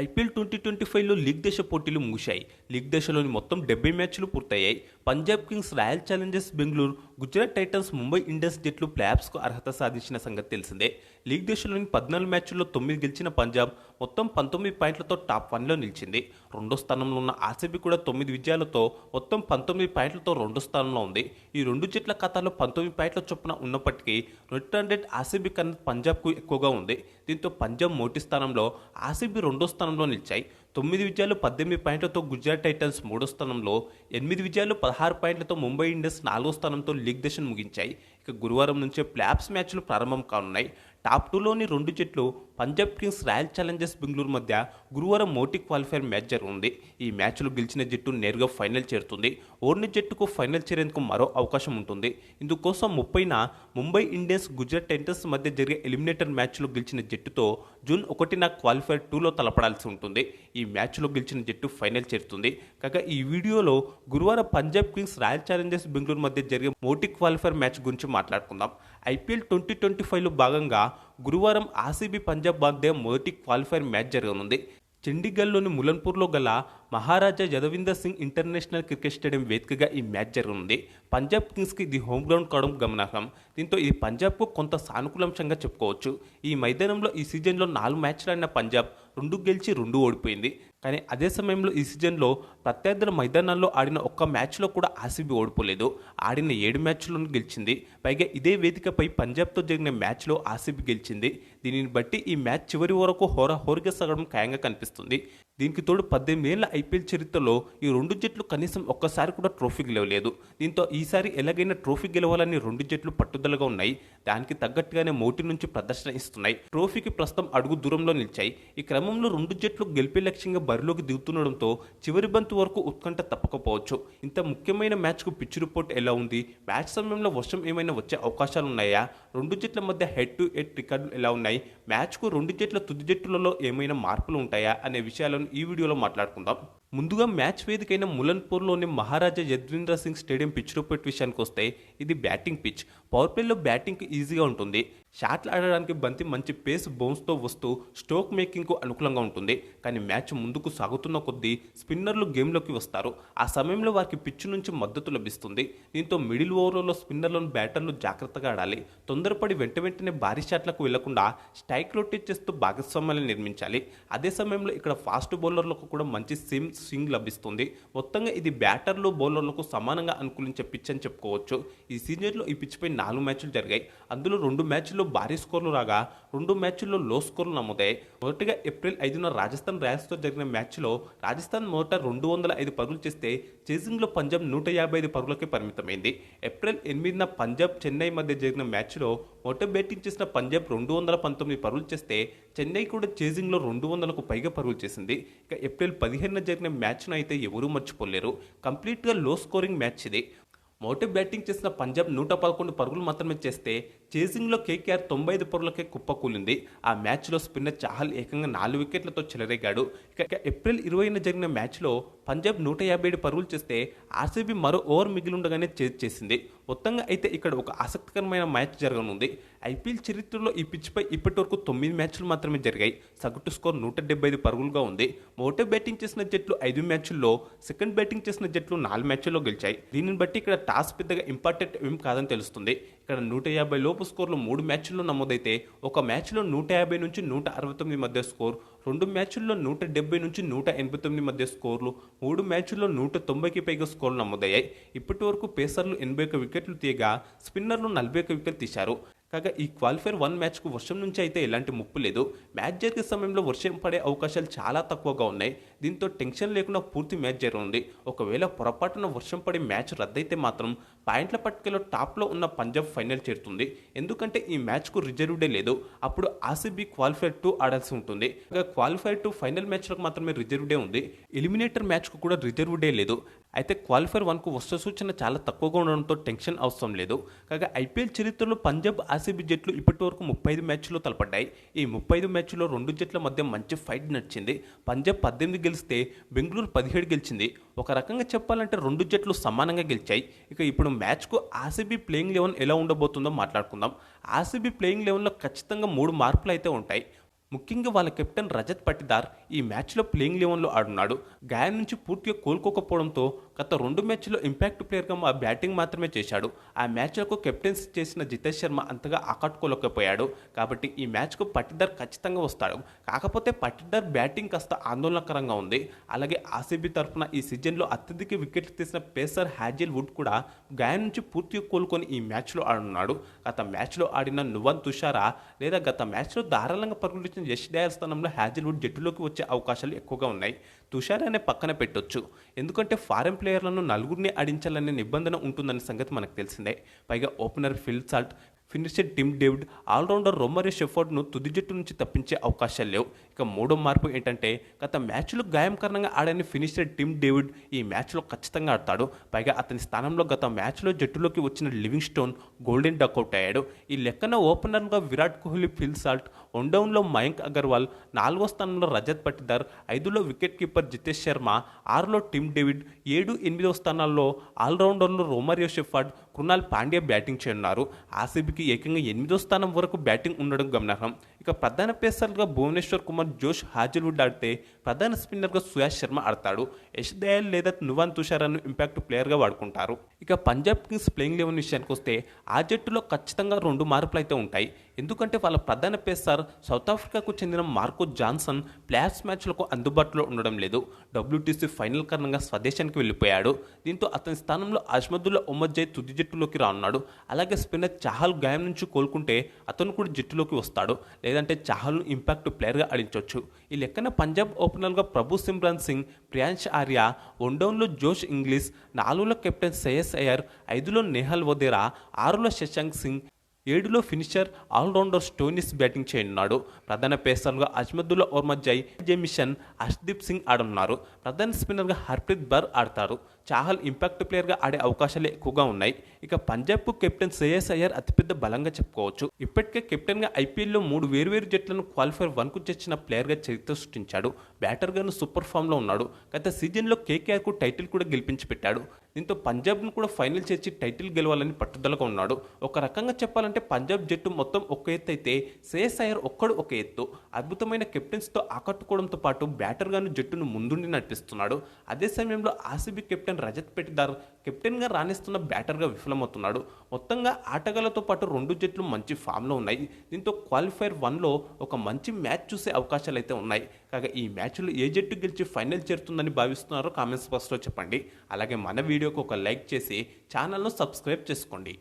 IPL twenty twenty ఫైవ్లో league దశ పోటీలు ముగిశాయి. లీగ్ దశలోని మొత్తం డెబ్బై మ్యాచ్లు పూర్తయ్యాయి. Punjab kings royal challengers Bengaluru Gujarat titans Mumbai Indians జట్లు ప్లేఆఫ్స్కు అర్హత సాధించిన సంగతి తెలిసిందే. లీగ్ దశలోని పద్నాలుగు మ్యాచ్ల్లో తొమ్మిది గెలిచిన పంజాబ్ మొత్తం పంతొమ్మిది పాయింట్లతో టాప్ వన్లో నిలిచింది. రెండో స్థానంలో ఉన్న ఆర్సీబీ కూడా తొమ్మిది విజయాలతో మొత్తం పంతొమ్మిది పాయింట్లతో రెండో స్థానంలో ఉంది. ఈ రెండు జట్ల ఖాతాలో పంతొమ్మిది పాయింట్ల చొప్పున ఉన్నప్పటికీ నెట్ రేట్ ఆర్సీబీ కన్నా పంజాబ్కు ఎక్కువగా ఉంది. దీంతో పంజాబ్ మొదటి స్థానంలో ఆర్సీబీ రెండో స్థానంలో నిలిచాయి. తొమ్మిది విజయాలు పద్దెనిమిది పాయింట్లతో గుజరాత్ టైటన్స్ మూడో స్థానంలో ఎనిమిది విజయాలు పదహారు పాయింట్లతో ముంబై ఇండియన్స్ నాలుగో స్థానంతో లీగ్ దశను ముగించాయి. ఇక గురువారం నుంచే ప్లాప్స్ మ్యాచ్లు ప్రారంభం కానున్నాయి. టాప్ టూలోని రెండు జట్లు Punjab kings royal challengers Bengaluru మధ్య గురువారం మోటీ క్వాలిఫైర్ మ్యాచ్ జరగనుంది. ఈ మ్యాచ్లో గెలిచిన జట్టు నేరుగా ఫైనల్ చేరుతుంది. ఓర్ని జట్టుకు ఫైనల్ చేరేందుకు మరో అవకాశం ఉంటుంది. ఇందుకోసం ముప్పైన ముంబై ఇండియన్స్ గుజరాత్ టైటన్స్ మధ్య జరిగే ఎలిమినేటర్ మ్యాచ్లో గెలిచిన జట్టుతో జూన్ ఒకటిన క్వాలిఫైర్ టూలో తలపడాల్సి ఉంటుంది. ఈ మ్యాచ్లో గెలిచిన జట్టు ఫైనల్ చేరుతుంది. కాగా ఈ వీడియోలో గురువారం Punjab kings royal challengers Bengaluru మధ్య జరిగే మోటీ క్వాలిఫైర్ మ్యాచ్ గురించి మాట్లాడుకుందాం. ఐపీఎల్ ట్వంటీ ట్వంటీ ఫైవ్లో భాగంగా గురువారం ఆర్సీబీ పంజాబ్ బాగ్దే మొదటి క్వాలిఫైర్ మ్యాచ్ జరగనుంది. చండీగఢ్లోని ములన్పూర్లో గల Maharaja Yadavindra Singh international cricket stadium వేదికగా ఈ మ్యాచ్ జరగనుంది. పంజాబ్ కింగ్స్కి ఇది హోమ్ గ్రౌండ్ కావడం గమనార్హం. దీంతో ఇది పంజాబ్కు కొంత సానుకూలాంశంగా చెప్పుకోవచ్చు. ఈ మైదానంలో ఈ సీజన్లో నాలుగు మ్యాచ్లు ఆడిన పంజాబ్ రెండు గెలిచి రెండు ఓడిపోయింది. కానీ అదే సమయంలో ఈ సీజన్లో ప్రత్యర్థుల మైదానాల్లో ఆడిన ఒక్క మ్యాచ్లో కూడా ఆర్సీబీ ఓడిపోలేదు. ఆడిన ఏడు మ్యాచ్లను గెలిచింది. పైగా ఇదే వేదికపై పంజాబ్తో జరిగిన మ్యాచ్లో ఆర్సీబీ గెలిచింది. దీనిని బట్టి ఈ మ్యాచ్ చివరి వరకు హోరా హోరుగా సగడం ఖాయంగా కనిపిస్తుంది. దీనికి తోడు పద్దెనిమిది ఏళ్ళ ఐపీఎల్ చరిత్రలో ఈ రెండు జట్లు కనీసం ఒక్కసారి కూడా ట్రోఫీ గెలవలేదు. దీంతో ఈసారి ఎలాగైనా ట్రోఫీ గెలవాలని రెండు జట్లు పట్టుదలగా ఉన్నాయి. దానికి తగ్గట్టుగానే మోటి నుంచి ప్రదర్శన ఇస్తున్నాయి. ట్రోఫీకి ప్రస్తుతం అడుగు దూరంలో నిలిచాయి. ఈ క్రమంలో రెండు జట్లు గెలిపే లక్ష్యంగా బరిలోకి దిగుతుండడంతో చివరి బంతు వరకు ఉత్కంఠ తప్పకపోవచ్చు. ఇంత ముఖ్యమైన మ్యాచ్కు పిచ్ రిపోర్ట్ ఎలా ఉంది? మ్యాచ్ సమయంలో వర్షం ఏమైనా వచ్చే అవకాశాలు ఉన్నాయా రెండు జట్ల మధ్య హెడ్ టు హెడ్ రికార్డులు ఎలా ఉన్నాయి? మ్యాచ్కు రెండు జట్ల తుది జట్టులలో ఏమైనా మార్పులు ఉంటాయా అనే విషయాలను ఈ వీడియోలో మాట్లాడుకుందాం. ముందుగా మ్యాచ్ వేదికైన ములన్పూర్లోని మహారాజా యద్వీంద్ర సింగ్ స్టేడియం పిచ్ రూపెట్ విషయానికి వస్తే ఇది బ్యాటింగ్ పిచ్ పవర్ ప్లేలో బ్యాటింగ్కి ఈజీగా ఉంటుంది. షాట్లు ఆడడానికి బంతి మంచి పేస్ బౌన్స్తో వస్తూ స్ట్రోక్ మేకింగ్కు అనుకూలంగా ఉంటుంది. కానీ మ్యాచ్ ముందుకు సాగుతున్న కొద్దీ స్పిన్నర్లు గేమ్లోకి వస్తారు. ఆ సమయంలో వారికి పిచ్ నుంచి మద్దతు లభిస్తుంది. దీంతో మిడిల్ ఓవర్లో స్పిన్నర్లను బ్యాటర్లు జాగ్రత్తగా ఆడాలి. తొందరపడి వెంట వెంటనే భారీ షాట్లకు వెళ్ళకుండా స్ట్రైక్ రొటేట్ చేస్తూ భాగస్వామ్యాలను నిర్మించాలి. అదే సమయంలో ఇక్కడ ఫాస్ట్ బౌలర్లకు కూడా మంచి సిమ్ స్వింగ్ లభిస్తుంది. మొత్తంగా ఇది బ్యాటర్లు బౌలర్లకు సమానంగా అనుకూలించే పిచ్ అని చెప్పుకోవచ్చు. ఈ సీజన్లో ఈ పిచ్పై నాలుగు మ్యాచ్లు జరిగాయి. అందులో రెండు మ్యాచ్ల్లో భారీ స్కోర్లు రాగా రెండు మ్యాచ్ల్లో లో స్కోర్లు నమోదాయి మొదటిగా ఏప్రిల్ ఐదున రాజస్థాన్ రాయల్స్తో జరిగిన మ్యాచ్లో రాజస్థాన్ మొదట రెండు వందల ఐదు పరుగులు చేస్తే చేసింగ్లో పంజాబ్ నూట యాభై ఐదు పరుగులకే పరిమితమైంది. ఏప్రిల్ ఎనిమిదిన పంజాబ్ చెన్నై మధ్య జరిగిన మ్యాచ్లో మొదట బ్యాటింగ్ చేసిన పంజాబ్ రెండు వందల పంతొమ్మిది పరుగులు చేస్తే చెన్నై కూడా చేజింగ్లో రెండు వందలకు పైగా పరుగులు చేసింది. ఇక ఏప్రిల్ పదిహేనున జరిగిన మ్యాచ్ను అయితే ఎవరూ మర్చిపోలేరు. కంప్లీట్గా లో స్కోరింగ్ మ్యాచ్ ఇది. మొదటి బ్యాటింగ్ చేసిన పంజాబ్ నూట పదకొండు పరుగులు మాత్రమే చేస్తే చేసింగ్లో కేకేఆర్ తొంభై ఐదు పరులకే కుప్పకూలింది ఆ మ్యాచ్లో స్పిన్నర్ చాహల్ ఏకంగా నాలుగు వికెట్లతో చెలరేగాడు. ఇక ఏప్రిల్ ఇరవైన జరిగిన మ్యాచ్లో పంజాబ్ నూట యాభై ఏడు పరుగులు చేస్తే ఆర్సీబీ మరో ఓవర్ మిగిలి ఉండగానే చేజ్ చేసింది. మొత్తంగా అయితే ఇక్కడ ఒక ఆసక్తికరమైన మ్యాచ్ జరగనుంది. ఐపీఎల్ చరిత్రలో ఈ పిచ్పై ఇప్పటి వరకు తొమ్మిది మ్యాచ్లు మాత్రమే జరిగాయి. సగటు స్కోర్ నూట డెబ్బై ఐదు పరుగులుగా ఉంది. మొదట బ్యాటింగ్ చేసిన జట్లు ఐదు మ్యాచ్ల్లో సెకండ్ బ్యాటింగ్ చేసిన జట్లు నాలుగు మ్యాచ్ల్లో గెలిచాయి. దీనిని బట్టి ఇక్కడ టాస్ పెద్దగా ఇంపార్టెంట్ ఏం కాదని తెలుస్తుంది. ఇక్కడ నూట యాభై లోపు స్కోర్లు మూడు మ్యాచ్ల్లో నమోదైతే ఒక మ్యాచ్లో నూట యాభై నుంచి నూట అరవై తొమ్మిది మధ్య స్కోర్ రెండు మ్యాచ్ల్లో నూట డెబ్బై నుంచి నూట ఎనభై తొమ్మిది మధ్య స్కోర్లు మూడు మ్యాచ్ల్లో నూట తొంభైకి పైగా స్కోర్లు నమోదయ్యాయి. ఇప్పటి వరకు పేసర్లు ఎనభై ఒక వికెట్లు తీయగా స్పిన్నర్లు నలభై ఒక వికెట్ తీశారు. కాగా ఈ క్వాలిఫైర్ వన్ మ్యాచ్కు వర్షం నుంచి అయితే ఎలాంటి ముప్పు లేదు. మ్యాచ్ జరిగే సమయంలో వర్షం పడే అవకాశాలు చాలా తక్కువగా ఉన్నాయి. దీంతో టెన్షన్ లేకుండా పూర్తి మ్యాచ్ జరగనుంది. ఒకవేళ పొరపాటున వర్షం పడి మ్యాచ్ రద్దయితే మాత్రం పాయింట్ల పట్టికలో టాప్లో ఉన్న పంజాబ్ ఫైనల్ చేరుతుంది. ఎందుకంటే ఈ మ్యాచ్కు రిజర్వ్ డే లేదు. అప్పుడు ఆర్సీబీ క్వాలిఫైర్ టూ ఆడాల్సి ఉంటుంది. క్వాలిఫైర్ టూ ఫైనల్ మ్యాచ్లకు మాత్రమే రిజర్వ్ డే ఉంది. ఎలిమినేటర్ మ్యాచ్కు కూడా రిజర్వ్ డే లేదు. అయితే క్వాలిఫైర్ వన్కు వస్త సూచన చాలా తక్కువగా ఉండడంతో టెన్షన్ అవసరం లేదు. కాగా ఐపీఎల్ చరిత్రలో పంజాబ్ ఆర్సీబీ జట్లు ఇప్పటి వరకు ముప్పై ఐదు మ్యాచ్లో తలపడ్డాయి. ఈ ముప్పై ఐదు మ్యాచ్లో రెండు జట్ల మధ్య మంచి ఫైట్ నడిచింది. పంజాబ్ పద్దెనిమిది గెలిస్తే బెంగళూరు పదిహేడు గెలిచింది. ఒక రకంగా చెప్పాలంటే రెండు జట్లు సమానంగా గెలిచాయి. ఇక ఇప్పుడు మ్యాచ్కు ఆర్సీబీ ప్లేయింగ్ లెవెన్ ఎలా ఉండబోతుందో మాట్లాడుకుందాం. ఆర్సీబీ ప్లేయింగ్ లెవెన్లో ఖచ్చితంగా మూడు మార్పులు అయితే ఉంటాయి. ముఖ్యంగా వాళ్ళ కెప్టెన్ రజత్ పట్టిదార్ ఈ మ్యాచ్లో ప్లేయింగ్ లెవెన్లో ఆడున్నాడు. గాయం నుంచి పూర్తిగా కోలుకోకపోవడంతో గత రెండు మ్యాచ్లో ఇంపాక్ట్ ప్లేయర్గా మా బ్యాటింగ్ మాత్రమే చేశాడు. ఆ మ్యాచ్లకు కెప్టెన్సీ చేసిన జితేష్ శర్మ అంతగా ఆకట్టుకోలేకపోయాడు. కాబట్టి ఈ మ్యాచ్కు పట్టిదార్ ఖచ్చితంగా వస్తాడు. కాకపోతే పట్టిదార్ బ్యాటింగ్ కాస్త ఆందోళనకరంగా ఉంది. అలాగే ఆర్సీబీ తరఫున ఈ సీజన్లో అత్యధిక వికెట్లు తీసిన పేసర్ హ్యాజిల్ వుడ్ కూడా గాయం నుంచి పూర్తిగా కోలుకొని ఈ మ్యాచ్లో ఆడున్నాడు. గత మ్యాచ్లో ఆడిన నువన్ తుషారా లేదా గత మ్యాచ్లో ధారాళంగా పరుగులు యష్ డయల్ స్థానంలో హ్యాజిల్వుడ్ జట్టులోకి వచ్చే అవకాశాలు ఎక్కువగా ఉన్నాయి. తుషార్ అనే పక్కన పెట్టొచ్చు. ఎందుకంటే ఫారెన్ ప్లేయర్లను నలుగురిని ఆడించాలనే నిబంధన ఉంటుందనే సంగతి మనకు తెలిసిందే. పైగా opener Phil Salt finisher Tim David allrounder Romario షెఫర్డ్ను తుది జట్టు నుంచి తప్పించే అవకాశాలు లేవు. ఇక మూడో మార్పు ఏంటంటే గత మ్యాచ్లో గాయం కారణంగా ఆడని ఫినిషర్ టిమ్ డేవిడ్ ఈ మ్యాచ్లో ఖచ్చితంగా ఆడతాడు. పైగా అతని స్థానంలో గత మ్యాచ్లో జట్టులోకి వచ్చిన లివింగ్ స్టోన్ గోల్డెన్ డక్అవుట్ అయ్యాడు. ఈ లెక్కన ఓపెనర్గా విరాట్ కోహ్లీ ఫిల్ సాల్ట్ వన్డౌన్లో మయాంక్ అగర్వాల్ నాలుగో స్థానంలో రజత్ పటిదార్ ఐదులో వికెట్ కీపర్ జితేష్ శర్మ ఆరులో టిమ్ డేవిడ్ ఏడు ఎనిమిదో స్థానాల్లో ఆల్రౌండర్లో Romario Shepherd Krunal Pandya batting చేయనున్నారు. ఆర్సీబీకి ఏకంగా ఎనిమిదో స్థానం వరకు బ్యాటింగ్ ఉండడం గమనార్హం. ఇక ప్రధాన పేసర్గా భువనేశ్వర్ కుమార్ జోష్ హాజిల్వుడ్ ఆడితే ప్రధాన స్పిన్నర్గా సుయాష్ శర్మ ఆడతాడు. యశ్ దయాల్ లేదా నువాన్ తుషారాను ఇంపాక్ట్ ప్లేయర్గా వాడుకుంటారు. ఇక పంజాబ్ కింగ్స్ ప్లేయింగ్ లెవెన్ విషయానికి వస్తే ఆ జట్టులో ఖచ్చితంగా రెండు మార్పులు అయితే ఉంటాయి. ఎందుకంటే వాళ్ళ ప్రధాన పేసర్ సౌత్ ఆఫ్రికాకు చెందిన మార్కో జాన్సన్ ప్లేయర్స్ మ్యాచ్లకు అందుబాటులో ఉండడం లేదు. డబ్ల్యూటీసీ ఫైనల్ కారణంగా స్వదేశానికి వెళ్ళిపోయాడు. దీంతో అతని స్థానంలో అజ్మదుల్లా ఉమ్మజ్జయ్ తుది జట్టులోకి రానున్నాడు. అలాగే స్పిన్నర్ చాహల్ గాయం నుంచి కోలుకుంటే అతను కూడా జట్టులోకి వస్తాడు. లేదంటే చాహల్ను ఇంపాక్ట్ ప్లేయర్గా ఆడించవచ్చు ఈ లెక్కన పంజాబ్ ఓపెనర్గా ప్రభు సిమ్రాన్ సింగ్ ప్రియాంష్ ఆర్య వన్డౌన్లో జోష్ ఇంగ్లీష్ నాలుగులో కెప్టెన్ సయస్ అయ్యర్ ఐదులో నేహల్ వదేరా ఆరులో శశాంక్ సింగ్ ఏడులో ఫినిషర్ ఆల్రౌండర్ స్టోనిస్ బ్యాటింగ్ చేయనున్నాడు. ప్రధాన పేసర్గా అజ్మదుల్లా ఓర్మజై జెమిషన్ హర్షదీప్ సింగ్ ఆడనున్నారు ప్రధాన స్పిన్నర్గా హర్ప్రీత్ బర్ ఆడతారు. చాహల్ ఇంపాక్ట్ ప్లేయర్గా ఆడే అవకాశాలు ఎక్కువగా ఉన్నాయి. ఇక పంజాబ్కు కెప్టెన్ శ్రేయస్ అయ్యర్ అతిపెద్ద బలంగా చెప్పుకోవచ్చు. ఇప్పటికే కెప్టెన్గా ఐపీఎల్లో మూడు వేరువేరు జట్లను క్వాలిఫైర్ వన్కు చేర్చిన ప్లేయర్గా చరిత్ర సృష్టించాడు. బ్యాటర్గాను సూపర్ ఫామ్లో ఉన్నాడు. గత సీజన్లో కేకేఆర్కు టైటిల్ కూడా గెలిపించి పెట్టాడు. దీంతో పంజాబ్ను కూడా ఫైనల్ చేర్చి టైటిల్ గెలవాలని పట్టుదలగా ఉన్నాడు. ఒక రకంగా చెప్పాలంటే పంజాబ్ జట్టు మొత్తం ఒక ఎత్తు అయితే శ్రేయస్ అయ్యర్ ఒక్కడు ఒక ఎత్తు. అద్భుతమైన కెప్టెన్స్తో ఆకట్టుకోవడంతో పాటు బ్యాటర్గాను జట్టును ముందుండి నడిపిస్తున్నాడు. అదే సమయంలో ఆర్సీబీ కెప్టెన్ రజత్ పెట్టిదార్ కెప్టెన్గా రాణిస్తున్న బ్యాటర్గా విఫలమవుతున్నాడు. మొత్తంగా ఆటగాళ్ళతో పాటు రెండు జట్లు మంచి ఫామ్లో ఉన్నాయి. దీంతో క్వాలిఫైర్ వన్లో ఒక మంచి మ్యాచ్ చూసే అవకాశాలు అయితే ఉన్నాయి. కాగా ఈ మ్యాచ్లో ఏ జట్టు గెలిచి ఫైనల్ చేరుతుందని భావిస్తున్నారో కామెంట్స్ బాక్స్లో చెప్పండి. అలాగే మన వీడియోకి ఒక లైక్ చేసి ఛానల్ను సబ్స్క్రైబ్ చేసుకోండి.